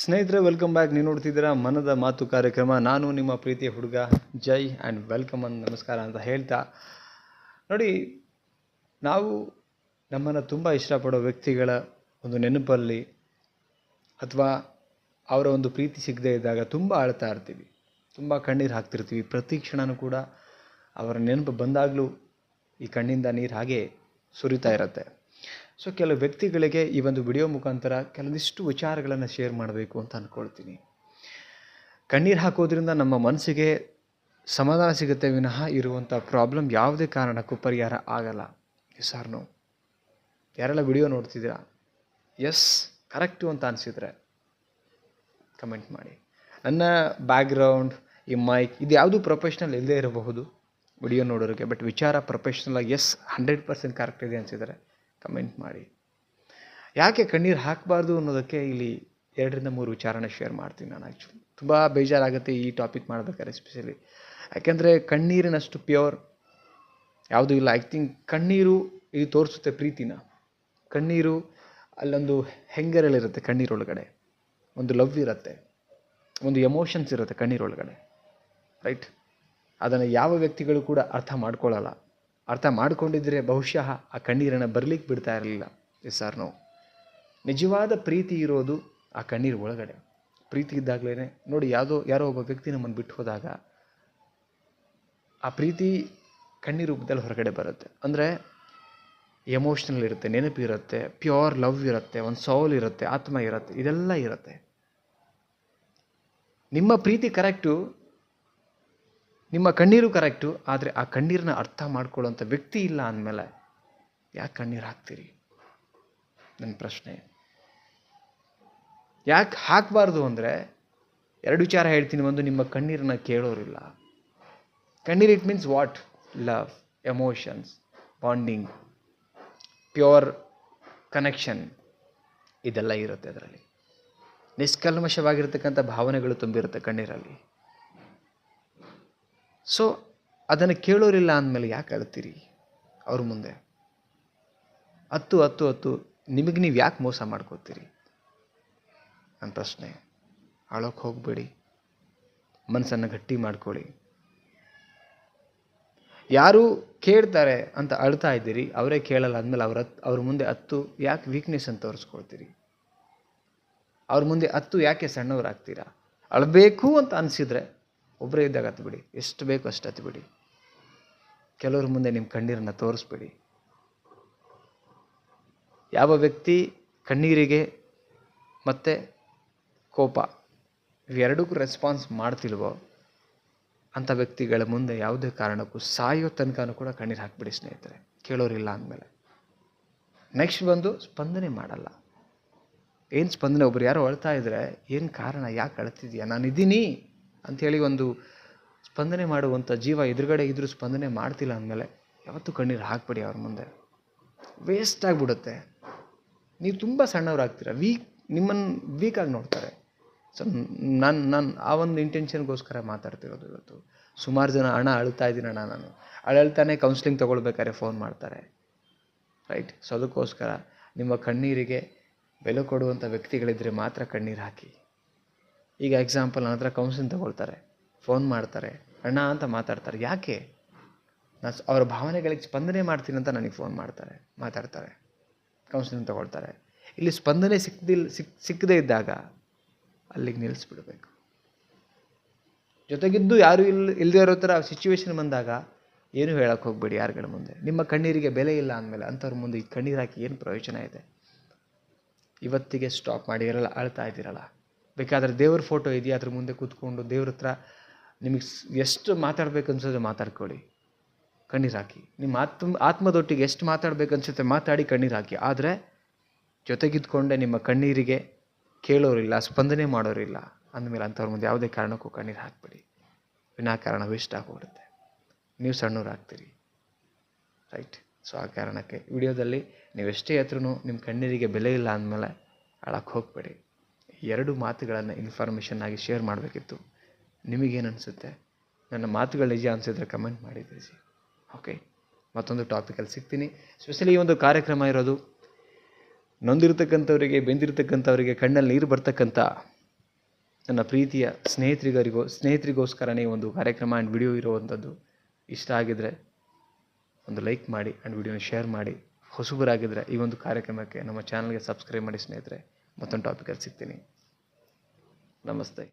ಸ್ನೇಹಿತರೆ welcome back ನೀವು ನೋಡ್ತಿದ್ದೀರಾ ಮನದ ಮಾತು ಕಾರ್ಯಕ್ರಮ. ನಾನು ನಿಮ್ಮ ಪ್ರೀತಿಯ ಹುಡುಗ ಜೈ ಆ್ಯಂಡ್ ವೆಲ್ಕಮ್ ಅಂದ್ ನಮಸ್ಕಾರ ಅಂತ ಹೇಳ್ತಾ. ನೋಡಿ, ನಾವು ನಮ್ಮನ್ನು ತುಂಬ ಇಷ್ಟಪಡೋ ವ್ಯಕ್ತಿಗಳ ಒಂದು ನೆನಪಲ್ಲಿ ಅಥವಾ ಅವರ ಒಂದು ಪ್ರೀತಿ ಸಿಗದೇ ಇದ್ದಾಗ ತುಂಬ ಅಳ್ತಾ ಇರ್ತೀವಿ. ತುಂಬ ಕಣ್ಣೀರು ಹಾಕ್ತಿರ್ತೀವಿ. ಪ್ರತಿ ಕ್ಷಣನೂ ಕೂಡ ಅವರ ನೆನಪು ಬಂದಾಗಲೂ ಈ ಕಣ್ಣಿಂದ ನೀರು ಹಾಗೆ ಸುರಿತಾ ಇರುತ್ತೆ. ಸೊ ಕೆಲವು ವ್ಯಕ್ತಿಗಳಿಗೆ ಈ ಒಂದು ವಿಡಿಯೋ ಮುಖಾಂತರ ಕೆಲವೊಂದಿಷ್ಟು ವಿಚಾರಗಳನ್ನು ಶೇರ್ ಮಾಡಬೇಕು ಅಂತ ಅಂದ್ಕೊಳ್ತೀನಿ ಕಣ್ಣೀರು ಹಾಕೋದ್ರಿಂದ ನಮ್ಮ ಮನಸ್ಸಿಗೆ ಸಮಾಧಾನ ಸಿಗುತ್ತೆ ವಿನಃ ಇರುವಂಥ ಪ್ರಾಬ್ಲಮ್ ಯಾವುದೇ ಕಾರಣಕ್ಕೂ ಪರಿಹಾರ ಆಗಲ್ಲ. ಎಸ್ ಆರ್ ನೋ ಯಾರೆಲ್ಲ ವಿಡಿಯೋ ನೋಡ್ತಿದ್ದೀರಾ? ಎಸ್ ಕರೆಕ್ಟು ಅಂತ ಅನಿಸಿದ್ರೆ ಕಮೆಂಟ್ ಮಾಡಿ. ನನ್ನ ಬ್ಯಾಕ್ಗ್ರೌಂಡ್ ಈ ಮೈಕ್ ಇದು ಯಾವುದು ಪ್ರೊಫೆಷ್ನಲ್ ಇಲ್ಲದೇ ಇರಬಹುದು. ವಿಡಿಯೋ ನೋಡೋರಿಗೆ ಬಟ್ ವಿಚಾರ ಪ್ರೊಫೆಷ್ನಲಾಗಿ ಎಸ್ ಹಂಡ್ರೆಡ್ ಪರ್ಸೆಂಟ್ ಕರೆಕ್ಟ್ ಇದೆ ಅನಿಸಿದರೆ. ಕಮೆಂಟ್ ಮಾಡಿ. ಯಾಕೆ ಕಣ್ಣೀರು ಹಾಕಬಾರ್ದು ಅನ್ನೋದಕ್ಕೆ ಇಲ್ಲಿ ಎರಡರಿಂದ ಮೂರು ವಿಚಾರಣೆ ಶೇರ್ ಮಾಡ್ತೀನಿ ನಾನು ಆ್ಯಕ್ಚುಲಿ ತುಂಬ ಬೇಜಾರಾಗುತ್ತೆ ಈ ಟಾಪಿಕ್ ಮಾಡ್ಬೇಕಾದ್ರೆ ಎಸ್ಪೆಷಲಿ ಯಾಕೆಂದರೆ ಕಣ್ಣೀರಿನಷ್ಟು ಪ್ಯೂರ್ ಯಾವುದೂ ಇಲ್ಲ. ಐ ಥಿಂಕ್ ಕಣ್ಣೀರು ಇದು ತೋರಿಸುತ್ತೆ ಪ್ರೀತಿನ. ಕಣ್ಣೀರು ಅಲ್ಲೊಂದು ಹೆಂಗರಲ್ಲಿರುತ್ತೆ ಕಣ್ಣೀರೊಳಗಡೆ. ಒಂದು ಲವ್ ಇರುತ್ತೆ. ಒಂದು ಎಮೋಷನ್ಸ್ ಇರುತ್ತೆ ಕಣ್ಣೀರೊಳಗಡೆ. ರೈಟ್ ಅದನ್ನು ಯಾವ ವ್ಯಕ್ತಿಗಳು ಕೂಡ ಅರ್ಥ ಮಾಡ್ಕೊಳ್ಳಲ್ಲ ಅರ್ಥ ಮಾಡ್ಕೊಂಡಿದ್ರೆ ಬಹುಶಃ ಆ ಕಣ್ಣೀರನ್ನು ಬರಲಿಕ್ಕೆ ಬಿಡ್ತಾ ಇರಲಿಲ್ಲ. Yes or no. ನಿಜವಾದ ಪ್ರೀತಿ ಇರೋದು ಆ ಕಣ್ಣೀರು ಒಳಗಡೆ. ಪ್ರೀತಿ ಇದ್ದಾಗಲೇ ನೋಡಿ ಯಾವುದೋ, ಯಾರೋ ಒಬ್ಬ ವ್ಯಕ್ತಿ ನಮ್ಮನ್ನು ಬಿಟ್ಟು ಹೋದಾಗ ಆ ಪ್ರೀತಿ ಕಣ್ಣೀರು ರೂಪದಲ್ಲಿ ಹೊರಗಡೆ ಬರುತ್ತೆ. ಅಂದರೆ ಎಮೋಷ್ನಲ್ ಇರುತ್ತೆ, ನೆನಪು ಇರುತ್ತೆ, ಪ್ಯೂರ್ ಲವ್ ಇರುತ್ತೆ, ಒಂದು ಸೌಲ್ ಇರುತ್ತೆ, ಆತ್ಮ ಇರುತ್ತೆ, ಇದೆಲ್ಲ ಇರುತ್ತೆ. ನಿಮ್ಮ ಪ್ರೀತಿ ಕರೆಕ್ಟು ನಿಮ್ಮ ಕಣ್ಣೀರು ಕರೆಕ್ಟು ಆದರೆ ಆ ಕಣ್ಣೀರನ್ನ ಅರ್ಥ ಮಾಡ್ಕೊಳ್ಳೋಂಥ ವ್ಯಕ್ತಿ ಇಲ್ಲ ಅಂದಮೇಲೆ ಯಾಕೆ ಕಣ್ಣೀರು ಹಾಕ್ತೀರಿ? ನನ್ನ ಪ್ರಶ್ನೆ. ಯಾಕೆ ಹಾಕಬಾರ್ದು ಅಂದರೆ ಎರಡು ವಿಚಾರ ಹೇಳ್ತೀನಿ, ಒಂದು ನಿಮ್ಮ ಕಣ್ಣೀರನ್ನ ಕೇಳೋರಿಲ್ಲ. ಕಣ್ಣೀರು it means what love emotions bonding pure connection ಇದೆಲ್ಲ ಇರುತ್ತೆ ಅದರಲ್ಲಿ. ನಿಷ್ಕಲ್ಮಶವಾಗಿರ್ತಕ್ಕಂಥ ಭಾವನೆಗಳು ತುಂಬಿರುತ್ತೆ ಕಣ್ಣೀರಲ್ಲಿ. ಸೊ ಅದನ್ನು ಕೇಳೋರಿಲ್ಲ ಅಂದಮೇಲೆ ಯಾಕೆ ಅಳ್ತೀರಿ? ಅವ್ರ ಮುಂದೆ. ಹತ್ತು ಹತ್ತು ಹತ್ತು, ನಿಮಗೆ ನೀವು ಯಾಕೆ ಮೋಸ ಮಾಡ್ಕೋತೀರಿ? ನನ್ನ ಪ್ರಶ್ನೆ. ಅಳೋಕೆ ಹೋಗಬೇಡಿ. ಮನಸ್ಸನ್ನು ಗಟ್ಟಿ ಮಾಡ್ಕೊಳ್ಳಿ. ಯಾರು ಕೇಳ್ತಾರೆ ಅಂತ ಅಳ್ತಾ ಇದ್ದೀರಿ, ಅವರೇ ಕೇಳಲ್ಲ ಅಂದಮೇಲೆ ಅವ್ರ ಅವ್ರ ಮುಂದೆ ಹತ್ತು ಯಾಕೆ ವೀಕ್ನೆಸ್ ಅಂತ ತೋರಿಸ್ಕೊಳ್ತೀರಿ? ಅವ್ರ ಮುಂದೆ ಹತ್ತು ಯಾಕೆ ಸಣ್ಣವರಾಗ್ತೀರಾ? ಅಳಬೇಕು ಅಂತ ಅನಿಸಿದ್ರೆ ಒಬ್ಬರೇ ಇದ್ದಾಗ ಹತ್ತು ಬಿಡಿ. ಎಷ್ಟು ಬೇಕು ಅಷ್ಟು ಹತ್ತು ಬಿಡಿ. ಕೆಲವ್ರ ಮುಂದೆ ನಿಮ್ಮ ಕಣ್ಣೀರನ್ನು ತೋರಿಸ್ಬೇಡಿ. ಯಾವ ವ್ಯಕ್ತಿ ಕಣ್ಣೀರಿಗೆ ಮತ್ತು ಕೋಪ, ಇವೆರಡಕ್ಕೂ ರೆಸ್ಪಾನ್ಸ್ ಮಾಡ್ತಿಲ್ವೋ, ಅಂಥ ವ್ಯಕ್ತಿಗಳ ಮುಂದೆ ಯಾವುದೇ ಕಾರಣಕ್ಕೂ ಸಾಯೋ ತನಕನೂ ಕೂಡ ಕಣ್ಣೀರು ಹಾಕ್ಬಿಡಿ ಸ್ನೇಹಿತರೆ. ಕೇಳೋರಿಲ್ಲ ಅಂದಮೇಲೆ. ನೆಕ್ಸ್ಟ್ ಬಂದು ಸ್ಪಂದನೆ ಮಾಡಲ್ಲ. ಏನು ಸ್ಪಂದನೆ? ಒಬ್ರು ಯಾರೋ ಅಳ್ತಾ ಇದ್ದರೆ ಏನು ಕಾರಣ? ಯಾಕೆ ಅಳ್ತಿದ್ಯಾ? ನಾನು ಇದ್ದೀನಿ. ಅಂಥೇಳಿ ಒಂದು ಸ್ಪಂದನೆ ಮಾಡುವಂಥ ಜೀವ ಎದುರುಗಡೆ ಇದ್ದರೂ ಸ್ಪಂದನೆ ಮಾಡ್ತಿಲ್ಲ ಅಂದಮೇಲೆ ಯಾವತ್ತೂ ಕಣ್ಣೀರು ಹಾಕ್ಬೇಡಿ ಅವ್ರ ಮುಂದೆ. ವೇಸ್ಟ್ ಆಗಿಬಿಡುತ್ತೆ. ನೀವು ತುಂಬ ಸಣ್ಣವರಾಗ್ತೀರ ವೀಕ್ ನಿಮ್ಮನ್ನು ವೀಕಾಗಿ ನೋಡ್ತಾರೆ. ಸೊ ನಾನು ನಾನು, ಆ ಒಂದು ಇಂಟೆನ್ಷನ್ಗೋಸ್ಕರ ಮಾತಾಡ್ತಿರೋದು ಇವತ್ತು. ಸುಮಾರು ಜನ ಹಣ ಅಳ್ತಾ ಇದ್ದೀನಣ್ಣ ನಾನು. ಅಳಳ್ತಾನೆ ಕೌನ್ಸಿಲಿಂಗ್ ತೊಗೊಳ್ಬೇಕಾದ್ರೆ ಫೋನ್ ಮಾಡ್ತಾರೆ. ರೈಟ್ ಸೊ ಅದಕ್ಕೋಸ್ಕರ ನಿಮ್ಮ ಕಣ್ಣೀರಿಗೆ ಬೆಲೆ ಕೊಡುವಂಥ ವ್ಯಕ್ತಿಗಳಿದ್ದರೆ ಮಾತ್ರ ಕಣ್ಣೀರು ಹಾಕಿ. ಈಗ ಎಕ್ಸಾಂಪಲ್ ನನ್ನ ಹತ್ರ ಕೌನ್ಸಿಲಿಂಗ್ ತಗೊಳ್ತಾರೆ ಫೋನ್ ಮಾಡ್ತಾರೆ, ಅಣ್ಣ ಅಂತ ಮಾತಾಡ್ತಾರೆ. ಯಾಕೆ? ನಾನು ಅವರ ಭಾವನೆಗಳಿಗೆ ಸ್ಪಂದನೆ ಮಾಡ್ತೀನಿ ಅಂತ ನನಗೆ ಫೋನ್ ಮಾಡ್ತಾರೆ, ಮಾತಾಡ್ತಾರೆ ಕೌನ್ಸಿಲಿಂಗ್ ತಗೊಳ್ತಾರೆ. ಇಲ್ಲಿ ಸ್ಪಂದನೆ ಸಿಕ್ಕದಿಲ್ಲ ಸಿಕ್ ಸಿಕ್ಕದೇ ಇದ್ದಾಗ ಅಲ್ಲಿಗೆ ನಿಲ್ಲಿಸ್ಬಿಡ್ಬೇಕು ಜೊತೆಗಿದ್ದು ಯಾರು ಇಲ್ಲ ಇಲ್ಲದೇ ಇರೋ ಥರ ಸಿಚುವೇಶನ್ ಬಂದಾಗ ಏನು ಹೇಳಕ್ಕೆ ಹೋಗ್ಬೇಡಿ ಯಾರುಗಳ ಮುಂದೆ. ನಿಮ್ಮ ಕಣ್ಣೀರಿಗೆ ಬೆಲೆ ಇಲ್ಲ ಅಂದಮೇಲೆ ಅಂಥವ್ರ ಮುಂದೆ ಈ ಕಣ್ಣೀರು ಹಾಕಿ ಏನು ಪ್ರಯೋಜನ ಇದೆ? ಇವತ್ತಿಗೆ ಸ್ಟಾಪ್ ಮಾಡಿರಲ್ಲ ಅಳ್ತಾ ಇದ್ದೀರಲ್ಲ? ಬೇಕಾದರೆ ದೇವ್ರ ಫೋಟೋ ಇದೆಯಾ? ಅದ್ರ ಮುಂದೆ ಕೂತ್ಕೊಂಡು ದೇವ್ರ ಹತ್ರ ನಿಮಗೆ ಎಷ್ಟು ಮಾತಾಡ್ಬೇಕು ಅನ್ಸೋದು ಮಾತಾಡ್ಕೊಳ್ಳಿ. ಕಣ್ಣೀರು ಹಾಕಿ. ನಿಮ್ಮ ಆತ್ಮ, ಆತ್ಮದೊಟ್ಟಿಗೆ ಎಷ್ಟು ಮಾತಾಡ್ಬೇಕು ಅನ್ಸುತ್ತೆ ಮಾತಾಡಿ ಕಣ್ಣೀರು ಹಾಕಿ. ಆದರೆ ಜೊತೆಗಿದ್ಕೊಂಡೆ ನಿಮ್ಮ ಕಣ್ಣೀರಿಗೆ ಕೇಳೋರಿಲ್ಲ, ಸ್ಪಂದನೆ ಮಾಡೋರಿಲ್ಲ. ಅಂದಮೇಲೆ ಅಂಥವ್ರ ಮುಂದೆ ಯಾವುದೇ ಕಾರಣಕ್ಕೂ ಕಣ್ಣೀರು ಹಾಕ್ಬೇಡಿ. ವಿನಾಕಾರಣ ವೇಸ್ಟ್ ಆಗೋಗ್ಬಿಡುತ್ತೆ ನೀವು ಸಣ್ಣವ್ರು ಆಗ್ತೀರಿ. ರೈಟ್ ಸೊ ಆ ಕಾರಣಕ್ಕೆ ವಿಡಿಯೋದಲ್ಲಿ ನೀವು ಎಷ್ಟೇ ಹತ್ರನೂ ನಿಮ್ಮ ಕಣ್ಣೀರಿಗೆ ಬೆಲೆ ಇಲ್ಲ ಅಂದಮೇಲೆ ಅಳಕ್ಕೆ ಹೋಗಬೇಡಿ. ಎರಡು ಮಾತುಗಳನ್ನು ಇನ್ಫಾರ್ಮೇಷನ್ ಆಗಿ ಶೇರ್ ಮಾಡಬೇಕಿತ್ತು. ನಿಮಗೇನು ಅನಿಸುತ್ತೆ? ನನ್ನ ಮಾತುಗಳು ನಿಜ ಅನಿಸಿದ್ರೆ ಕಮೆಂಟ್ ಮಾಡಿ ತಿಳಿಸಿ. ಓಕೆ ಮತ್ತೊಂದು ಟಾಪಿಕಲ್ಲಿ ಸಿಗ್ತೀನಿ. ಸ್ಪೆಷಲಿ ಒಂದು ಕಾರ್ಯಕ್ರಮ ಇರೋದು, ನೊಂದಿರ್ತಕ್ಕಂಥವರಿಗೆ, ಬೆಂದಿರತಕ್ಕಂಥವರಿಗೆ ಕಣ್ಣಲ್ಲಿ ನೀರು ಬರ್ತಕ್ಕಂಥ ನನ್ನ ಪ್ರೀತಿಯ ಸ್ನೇಹಿತರಿಗರಿಗೋ ಸ್ನೇಹಿತರಿಗೋಸ್ಕರನೇ ಒಂದು ಕಾರ್ಯಕ್ರಮ ಆ್ಯಂಡ್ ವಿಡಿಯೋ ಇರುವಂಥದ್ದು ಇಷ್ಟ ಆಗಿದರೆ ಒಂದು ಲೈಕ್ ಮಾಡಿ ಆ್ಯಂಡ್ ವಿಡಿಯೋನ ಶೇರ್ ಮಾಡಿ. ಹೊಸಬರಾಗಿದ್ದರೆ ಈ ಒಂದು ಕಾರ್ಯಕ್ರಮಕ್ಕೆ ನಮ್ಮ ಚಾನಲ್ಗೆ ಸಬ್ಸ್ಕ್ರೈಬ್ ಮಾಡಿ ಸ್ನೇಹಿತರೆ. ಮತ್ತೊಂದು ಟಾಪಿಕಲ್ಲಿ ಸಿಗ್ತೀನಿ. ನಮಸ್ತೆ.